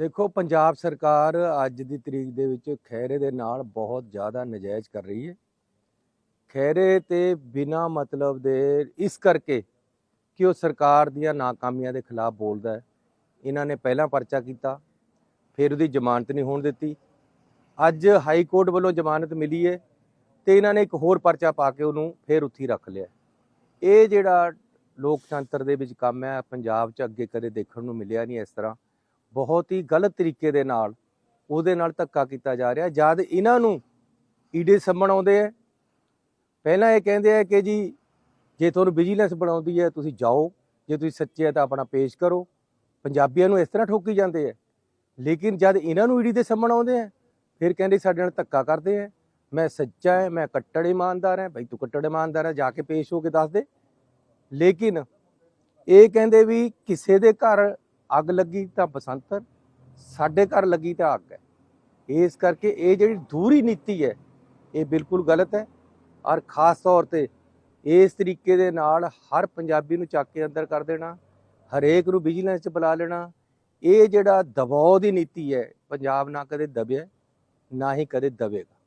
ਦੇਖੋ, ਪੰਜਾਬ ਸਰਕਾਰ ਅੱਜ ਦੀ ਤਰੀਕ ਦੇ ਵਿੱਚ ਖੈਰੇ ਦੇ ਨਾਲ ਬਹੁਤ ਜ਼ਿਆਦਾ ਨਜਾਇਜ਼ ਕਰ ਰਹੀ ਹੈ। ਖੈਰੇ ਤੇ ਬਿਨਾ ਮਤਲਬ ਦੇ ਇਸ ਕਰਕੇ ਕਿ ਉਹ ਸਰਕਾਰ ਦੀਆਂ ਨਾਕਾਮੀਆਂ ਦੇ ਖਿਲਾਫ ਬੋਲਦਾ ਹੈ। ਇਹਨਾਂ ਨੇ ਪਹਿਲਾਂ ਪਰਚਾ ਕੀਤਾ, ਫਿਰ ਉਹਦੀ ਜ਼ਮਾਨਤ ਨਹੀਂ ਹੋਣ ਦਿੱਤੀ। ਅੱਜ ਹਾਈ ਕੋਰਟ ਵੱਲੋਂ ਜ਼ਮਾਨਤ ਮਿਲੀ ਹੈ ਤੇ ਇਹਨਾਂ ਨੇ ਇੱਕ ਹੋਰ ਪਰਚਾ ਪਾ ਕੇ ਉਹਨੂੰ ਫਿਰ ਉੱਥੇ ਹੀ ਰੱਖ ਲਿਆ ਇਹ ਜਿਹੜਾ ਲੋਕਤੰਤਰ ਦੇ ਵਿੱਚ ਕੰਮ ਹੈ, ਪੰਜਾਬ 'ਚ ਅੱਗੇ ਕਦੇ ਦੇਖਣ ਨੂੰ ਮਿਲਿਆ ਨਹੀਂ ਇਸ ਤਰ੍ਹਾਂ। ਬਹੁਤ ਹੀ ਗਲਤ ਤਰੀਕੇ ਦੇ ਨਾਲ ਉਹਦੇ ਨਾਲ ਧੱਕਾ ਕੀਤਾ ਜਾ ਰਿਹਾ। ਜਦ ਇਹਨਾਂ ਨੂੰ ਈਡੇ ਸੰਮਣ ਆਉਂਦੇ ਹੈ ਪਹਿਲਾਂ ਇਹ ਕਹਿੰਦੇ ਆ ਕਿ ਜੀ, ਜੇ ਤੁਹਾਨੂੰ ਵਿਜੀਲੈਂਸ ਬਣਾਉਂਦੀ ਹੈ, ਤੁਸੀਂ ਜਾਓ। ਜੇ ਤੁਸੀਂ ਸੱਚੇ ਆ ਤਾਂ ਆਪਣਾ ਪੇਸ਼ ਕਰੋ। ਪੰਜਾਬੀਆਂ ਨੂੰ ਇਸ ਤਰ੍ਹਾਂ ਠੋਕੀ ਜਾਂਦੇ ਆ। ਲੇਕਿਨ ਜਦ ਇਹਨਾਂ ਨੂੰ ਈਡੀ ਦੇ ਸੰਮਣ ਆਉਂਦੇ ਆ, ਫਿਰ ਕਹਿੰਦੇ ਸਾਡੇ ਨਾਲ ਧੱਕਾ ਕਰਦੇ ਆ। ਮੈਂ ਸੱਚਾ ਹੈ ਮੈਂ ਕੱਟੜ ਇਮਾਨਦਾਰ ਹਾਂ ਭਾਈ ਤੂੰ ਕੱਟੜ ਇਮਾਨਦਾਰ ਹੈ ਜਾ ਕੇ ਪੇਸ਼ ਹੋ ਕੇ ਦੱਸ ਦੇ। ਲੇਕਿਨ ਇਹ ਕਹਿੰਦੇ ਵੀ ਕਿਸੇ ਦੇ ਘਰ ਅੱਗ ਲੱਗੀ ਤਾਂ ਬਸੰਤਰ ਸਾਡੇ ਘਰ ਲੱਗੀ ਤਾਂ ਅੱਗ ਹੈ। ਇਸ ਕਰਕੇ ਇਹ ਜਿਹੜੀ ਦੂਰੀ ਨੀਤੀ ਹੈ, ਇਹ ਬਿਲਕੁਲ ਗਲਤ ਹੈ ਔਰ ਖਾਸ ਤੌਰ ਤੇ ਇਸ ਤਰੀਕੇ ਦੇ ਨਾਲ ਹਰ ਪੰਜਾਬੀ ਨੂੰ ਚੱਕ ਕੇ ਅੰਦਰ ਕਰ ਦੇਣਾ, ਹਰੇਕ ਨੂੰ ਵਿਜੀਲੈਂਸ 'ਚ ਬੁਲਾ ਲੈਣਾ, ਇਹ ਜਿਹੜਾ ਦਬਾਅ ਦੀ ਨੀਤੀ ਹੈ, ਪੰਜਾਬ ਨਾ ਕਦੇ ਦਬਿਆ, ਨਾ ਹੀ ਕਦੇ ਦਬੇਗਾ